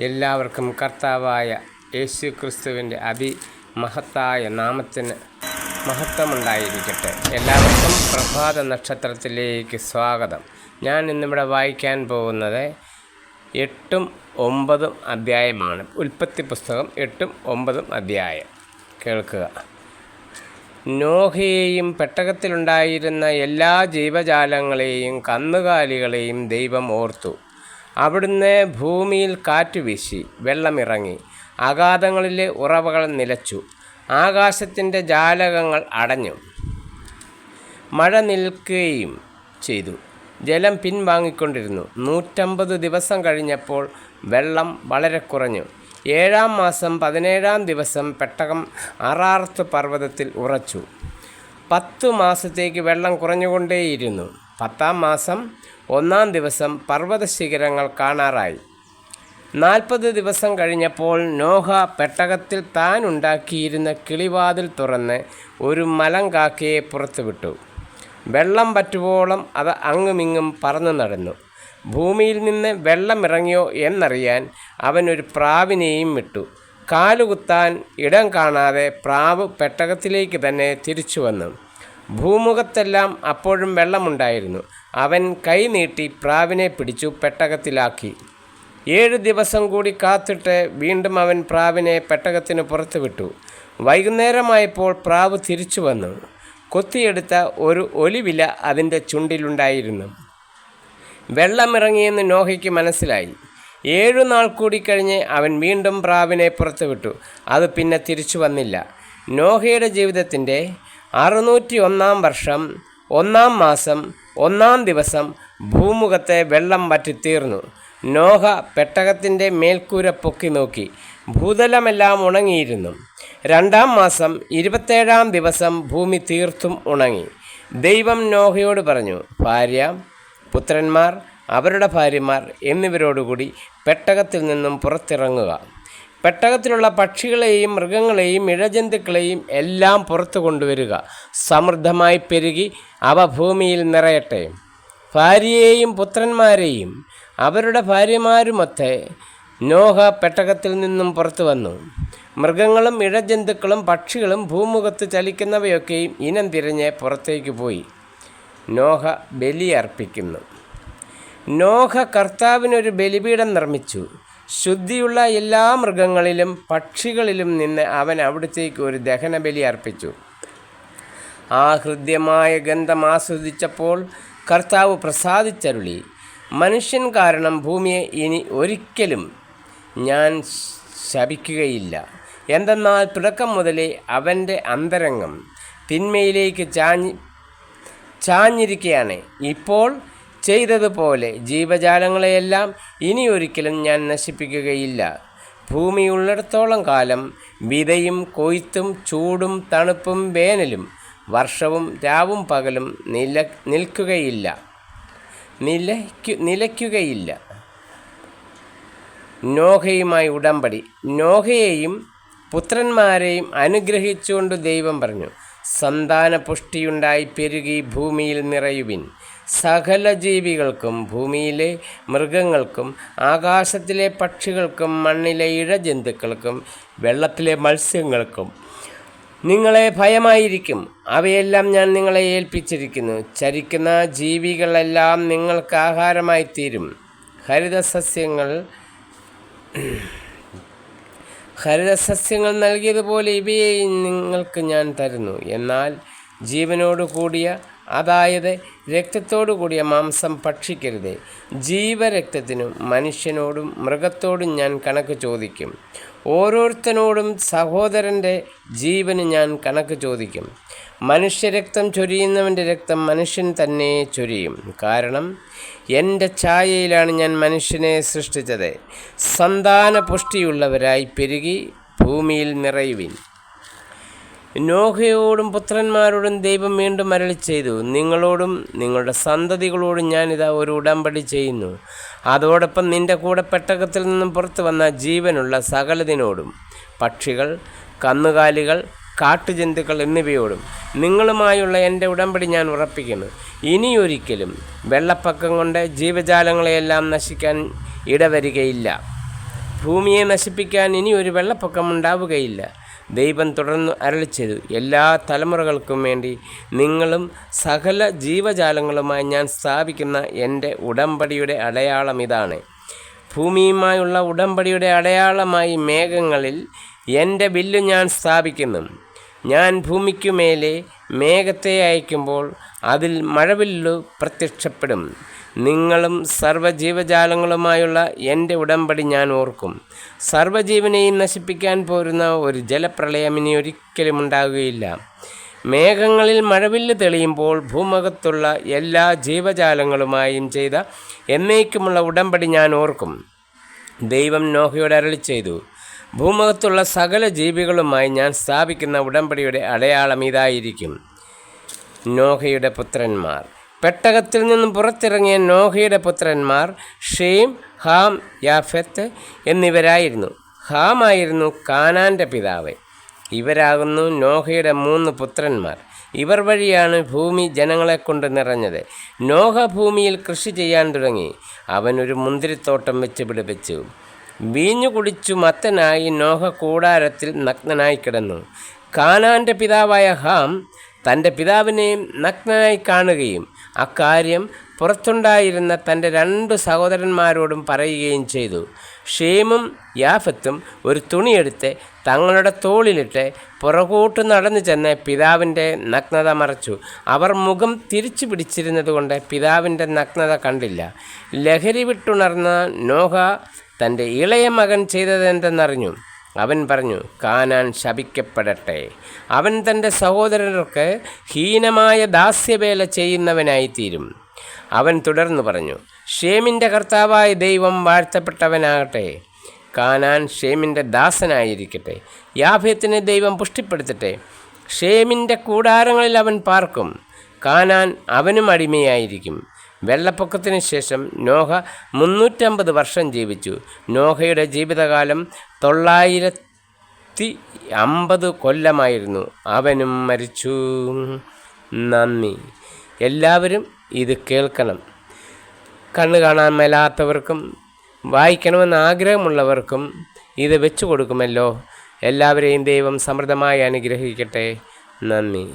എല്ലാവർക്കും കർത്താവായ യേശു ക്രിസ്തുവിന്റെ അതിമഹത്തായ നാമത്തിന് മഹത്വമുണ്ടായിരിക്കട്ടെ. എല്ലാവർക്കും പ്രഭാത നക്ഷത്രത്തിലേക്ക് സ്വാഗതം. ഞാൻ ഇന്നിവിടെ വായിക്കാൻ പോകുന്നത് എട്ടും ഒമ്പതും അധ്യായമാണ്. ഉൽപ്പത്തി പുസ്തകം എട്ടും ഒമ്പതും അധ്യായം. കേൾക്കുക. നോഹയെയും പെട്ടകത്തിലുണ്ടായിരുന്ന എല്ലാ ജീവജാലങ്ങളെയും കന്നുകാലികളെയും ദൈവം ഓർത്തു. അവിടുന്ന് ഭൂമിയിൽ കാറ്റ് വീശി വെള്ളമിറങ്ങി. അഗാധങ്ങളിലെ ഉറവകൾ നിലച്ചു. ആകാശത്തിന്റെ ജാലകങ്ങൾ അടഞ്ഞു. മഴ നിൽക്കുകയും ചെയ്തു. ജലം പിൻവാങ്ങിക്കൊണ്ടിരുന്നു. നൂറ്റമ്പത് ദിവസം കഴിഞ്ഞപ്പോൾ വെള്ളം വളരെ കുറഞ്ഞു. ഏഴാം മാസം പതിനേഴാം ദിവസം പെട്ടകം അറാർത്ത് പർവതത്തിൽ ഉറച്ചു. പത്തു മാസത്തേക്ക് വെള്ളം കുറഞ്ഞുകൊണ്ടേയിരുന്നു. പത്താം മാസം ഒന്നാം ദിവസം പർവത ശിഖരങ്ങൾ കാണാറായി. നാൽപ്പത് ദിവസം കഴിഞ്ഞപ്പോൾ നോഹ പെട്ടകത്തിൽ താൻ ഉണ്ടാക്കിയിരുന്ന കിളിവാതിൽ തുറന്ന് ഒരു മലം മലങ്കാക്കയെ പുറത്തുവിട്ടു. വെള്ളം പറ്റുവോളം അത് അങ്ങുമിങ്ങും പറന്നു നടന്നു. ഭൂമിയിൽ നിന്ന് വെള്ളമിറങ്ങിയോ എന്നറിയാൻ അവനൊരു പ്രാവിനെയും വിട്ടു. കാലുകുത്താൻ ഇടം കാണാതെ പ്രാവ് പെട്ടകത്തിലേക്ക് തന്നെ തിരിച്ചു വന്നു. ഭൂമുഖത്തെല്ലാം അപ്പോഴും വെള്ളമുണ്ടായിരുന്നു. അവൻ കൈനീട്ടി പ്രാവിനെ പിടിച്ചു പെട്ടകത്തിലാക്കി. ഏഴ് ദിവസം കൂടി കാത്തിട്ട് വീണ്ടും അവൻ പ്രാവിനെ പെട്ടകത്തിന് പുറത്തുവിട്ടു വൈകുന്നേരമായപ്പോൾ പ്രാവ് തിരിച്ചു വന്നു. കൊത്തിയെടുത്ത ഒരു ഒലിവില അതിന്റെ ചുണ്ടിലുണ്ടായിരുന്നു. വെള്ളമിറങ്ങിയെന്ന് നോഹയ്ക്ക് മനസ്സിലായി. ഏഴു നാൾ കൂടി കഴിഞ്ഞ് അവൻ വീണ്ടും പ്രാവിനെ പുറത്തുവിട്ടു അത് പിന്നെ തിരിച്ചു വന്നില്ല. നോഹയുടെ ജീവിതത്തിന്റെ അറുന്നൂറ്റി ഒന്നാം വർഷം ഒന്നാം മാസം ഒന്നാം ദിവസം ഭൂമുഖത്തെ വെള്ളം വറ്റിത്തീർന്നു. നോഹ പെട്ടകത്തിന്റെ മേൽക്കൂര പൊക്കി നോക്കി. ഭൂതലമെല്ലാം ഉണങ്ങിയിരുന്നു. രണ്ടാം മാസം ഇരുപത്തേഴാം ദിവസം ഭൂമി തീർത്തും ഉണങ്ങി. ദൈവം നോഹയോട് പറഞ്ഞു ഭാര്യ പുത്രന്മാർ അവരുടെ ഭാര്യമാർ എന്നിവരോടുകൂടി പെട്ടകത്തിൽ നിന്നും പുറത്തിറങ്ങുക. പെട്ടകത്തിലുള്ള പക്ഷികളെയും മൃഗങ്ങളെയും ഇഴജന്തുക്കളെയും എല്ലാം പുറത്തു കൊണ്ടുവരിക. സമൃദ്ധമായി പെരുകി അവ ഭൂമിയിൽ നിറയട്ടെ. ഭാര്യയെയും പുത്രന്മാരെയും അവരുടെ ഭാര്യമാരുമൊത്തെ നോഹ പെട്ടകത്തിൽ നിന്നും പുറത്തു വന്നു. മൃഗങ്ങളും ഇഴജന്തുക്കളും പക്ഷികളും ഭൂമുഖത്ത് ചലിക്കുന്നവയൊക്കെയും ഇനം തിരിഞ്ഞ് പുറത്തേക്ക് പോയി. നോഹ ബലിയർപ്പിക്കുന്നു നോഹ കർത്താവിനൊരു ബലിപീഠം നിർമ്മിച്ചു. ശുദ്ധിയുള്ള എല്ലാ മൃഗങ്ങളിലും പക്ഷികളിലും നിന്ന് അവൻ അവിടത്തേക്ക് ഒരു ദഹനബലി അർപ്പിച്ചു. ആ ഹൃദ്യമായ ഗന്ധം ആസ്വദിച്ചപ്പോൾ കർത്താവ് പ്രസാദിച്ചരുളി. മനുഷ്യൻ കാരണം ഭൂമിയെ ഇനി ഒരിക്കലും ഞാൻ ശപിക്കുകയില്ല. എന്തെന്നാൽ തുടക്കം മുതലേ അവന്റെ അന്തരംഗം തിന്മയിലേക്ക് ചാഞ്ഞ് ചാഞ്ഞിരിക്കുകയാണ് ഇപ്പോൾ ചെയ്തതുപോലെ ജീവജാലങ്ങളെയെല്ലാം ഇനി ഒരിക്കലും ഞാൻ നശിപ്പിക്കുകയില്ല. ഭൂമിയുള്ളിടത്തോളം കാലം വിതയും കൊയ്ത്തും ചൂടും തണുപ്പും വേനലും വർഷവും രാവും പകലും നില നിൽക്കുകയില്ല. നിലയ്ക്കു നിലയ്ക്കുകയില്ല. നോഹയുമായി ഉടമ്പടി. നോഹയെയും പുത്രന്മാരെയും അനുഗ്രഹിച്ചുകൊണ്ട് ദൈവം പറഞ്ഞു സന്താന പുഷ്ടിയുണ്ടായി പെരുകി ഭൂമിയിൽ നിറയുവിൻ. സകല ജീവികൾക്കും ഭൂമിയിലെ മൃഗങ്ങൾക്കും ആകാശത്തിലെ പക്ഷികൾക്കും മണ്ണിലെ ഇഴജന്തുക്കൾക്കും വെള്ളത്തിലെ മത്സ്യങ്ങൾക്കും. നിങ്ങളെ ഭയമായിരിക്കും. അവയെല്ലാം ഞാൻ നിങ്ങളെ ഏൽപ്പിച്ചിരിക്കുന്നു. ചരിക്കുന്ന ജീവികളെല്ലാം നിങ്ങൾക്ക് ആഹാരമായി തീരും ഹരിതസസ്യങ്ങൾ ഹരിതസസ്യങ്ങൾ നൽകിയതുപോലെ ഇവയെയും നിങ്ങൾക്ക് ഞാൻ തരുന്നു. എന്നാൽ ജീവനോട് കൂടിയ അതായത് രക്തത്തോടു കൂടിയ മാംസം ഭക്ഷിക്കരുത്. ജീവരക്തത്തിനും മനുഷ്യനോടും മൃഗത്തോടും ഞാൻ കണക്ക് ചോദിക്കും. ഓരോരുത്തനോടും സഹോദരന്റെ ജീവന് ഞാൻ കണക്ക് ചോദിക്കും. മനുഷ്യരക്തം ചൊരിയുന്നവന്റെ രക്തം മനുഷ്യൻ തന്നെ ചൊരിയും. കാരണം എന്റെ ഛായയിലാണ് ഞാൻ മനുഷ്യനെ സൃഷ്ടിച്ചത്. സന്താന പുഷ്ടിയുള്ളവരായി പെരുകി ഭൂമിയിൽ നിറയുവിൻ. നോഹയോടും പുത്രന്മാരോടും ദൈവം വീണ്ടും അരളി ചെയ്തു. നിങ്ങളോടും നിങ്ങളുടെ സന്തതികളോടും ഞാനിതാ ഒരു ഉടമ്പടി ചെയ്യുന്നു. അതോടൊപ്പം നിന്റെ കൂടെ പെട്ടകത്തിൽ നിന്നും പുറത്തു വന്ന ജീവനുള്ള സകലതിനോടും പക്ഷികൾ കന്നുകാലികൾ കാട്ടുജന്തുക്കൾ എന്നിവയോടും നിങ്ങളുമായുള്ള എന്റെ ഉടമ്പടി ഞാൻ ഉറപ്പിക്കുന്നു. ഇനിയൊരിക്കലും വെള്ളപ്പൊക്കം കൊണ്ട് ജീവജാലങ്ങളെയെല്ലാം നശിക്കാൻ ഇടവരികയില്ല. ഭൂമിയെ നശിപ്പിക്കാൻ ഇനി ഒരു വെള്ളപ്പൊക്കം ഉണ്ടാവുകയില്ല. ദൈവം തുടർന്ന് അരളി ചെയ്തു. എല്ലാ തലമുറകൾക്കും വേണ്ടി നിങ്ങളും സകല ജീവജാലങ്ങളുമായി ഞാൻ സ്ഥാപിക്കുന്ന എന്റെ ഉടമ്പടിയുടെ അടയാളം ഇതാണ്. ഭൂമിയുമായുള്ള ഉടമ്പടിയുടെ അടയാളമായി മേഘങ്ങളിൽ എന്റെ ബില്ല് ഞാൻ സ്ഥാപിക്കുന്നു. ഞാൻ ഭൂമിക്കുമേലെ മേഘത്തെ അയക്കുമ്പോൾ അതിൽ മഴവില്ലു പ്രത്യക്ഷപ്പെടും. നിങ്ങളും സർവജീവജാലങ്ങളുമായുള്ള എന്റെ ഉടമ്പടി ഞാൻ ഓർക്കും. സർവജീവനെയും നശിപ്പിക്കാൻ പോരുന്ന ഒരു ജലപ്രളയം ഇനി ഒരിക്കലും ഉണ്ടാകുകയില്ല. മേഘങ്ങളിൽ മഴവില്ല് തെളിയുമ്പോൾ ഭൂമുഖത്തുള്ള എല്ലാ ജീവജാലങ്ങളുമായും ചെയ്ത എന്നേക്കുമുള്ള ഉടമ്പടി ഞാൻ ഓർക്കും. ദൈവം നോഹയോട് അരളി ചെയ്തു. ഭൂമുഖത്തുള്ള സകല ജീവികളുമായി ഞാൻ സ്ഥാപിക്കുന്ന ഉടമ്പടിയുടെ അടയാളം ഇതായിരിക്കും. നോഹയുടെ പുത്രന്മാർ. പെട്ടകത്തിൽ നിന്നും പുറത്തിറങ്ങിയ നോഹയുടെ പുത്രന്മാർ ഷെയ്ം ഹാം യാഫത്ത് എന്നിവരായിരുന്നു. ഹാമായിരുന്നു കാനാന്റെ പിതാവ്. ഇവരാകുന്നു നോഹയുടെ മൂന്ന് പുത്രന്മാർ. ഇവർ വഴിയാണ് ഭൂമി ജനങ്ങളെ കൊണ്ട് നിറഞ്ഞത്. നോഹ ഭൂമിയിൽ കൃഷി ചെയ്യാൻ തുടങ്ങി. അവനൊരു മുന്തിരിത്തോട്ടം വെച്ച് പിടിപ്പിച്ചു. വീഞ്ഞു കുടിച്ചു മത്തനായി നോഹ കൂടാരത്തിൽ നഗ്നനായി കിടന്നു. കാനാന്റെ പിതാവായ ഹാം തന്റെ പിതാവിനെ നഗ്നനായി കാണുകയും അക്കാര്യം പുറത്തുണ്ടായിരുന്ന തന്റെ രണ്ട് സഹോദരന്മാരോടും പറയുകയും ചെയ്തു. ഷേമും യാഫത്തും ഒരു തുണിയെടുത്ത് തങ്ങളുടെ തോളിലിട്ട് പുറകോട്ട് നടന്നു ചെന്ന് പിതാവിന്റെ നഗ്നത മറച്ചു. അവർ മുഖം തിരിച്ചു പിടിച്ചിരുന്നതുകൊണ്ട് പിതാവിന്റെ നഗ്നത കണ്ടില്ല. ലഹരി വിട്ടുണർന്ന നോഹ തന്റെ ഇളയ മകൻ ചെയ്തതെന്തെന്നറിഞ്ഞു അവൻ പറഞ്ഞു കാനാൻ ശപിക്കപ്പെടട്ടെ. അവൻ തന്റെ സഹോദരർക്ക് ഹീനമായ ദാസ്യവേല ചെയ്യുന്നവനായിത്തീരും. അവൻ തുടർന്നു പറഞ്ഞു ഷേമിന്റെ കർത്താവായ ദൈവം വാഴ്ത്തപ്പെട്ടവനാകട്ടെ. കാനാൻ ഷേമിന്റെ ദാസനായിരിക്കട്ടെ. യാഭ്യത്തിനെ ദൈവം പുഷ്ടിപ്പെടുത്തട്ടെ. ഷേമിന്റെ കൂടാരങ്ങളിൽ അവൻ പാർക്കും. കാനാൻ അവനും അടിമയായിരിക്കും. വെള്ളപ്പൊക്കത്തിന് ശേഷം നോഹ മുന്നൂറ്റമ്പത് വർഷം ജീവിച്ചു. നോഹയുടെ ജീവിതകാലം തൊള്ളായിരത്തി അമ്പത് കൊല്ലമായിരുന്നു. അവനും മരിച്ചു. നന്ദി. എല്ലാവരും ഇത് കേൾക്കണം. കണ്ണ് കാണാൻ മേലാത്തവർക്കും വായിക്കണമെന്ന് ആഗ്രഹമുള്ളവർക്കും ഇത് വെച്ചു കൊടുക്കുമല്ലോ. എല്ലാവരെയും ദൈവം സമൃദ്ധമായി അനുഗ്രഹിക്കട്ടെ. നന്ദി.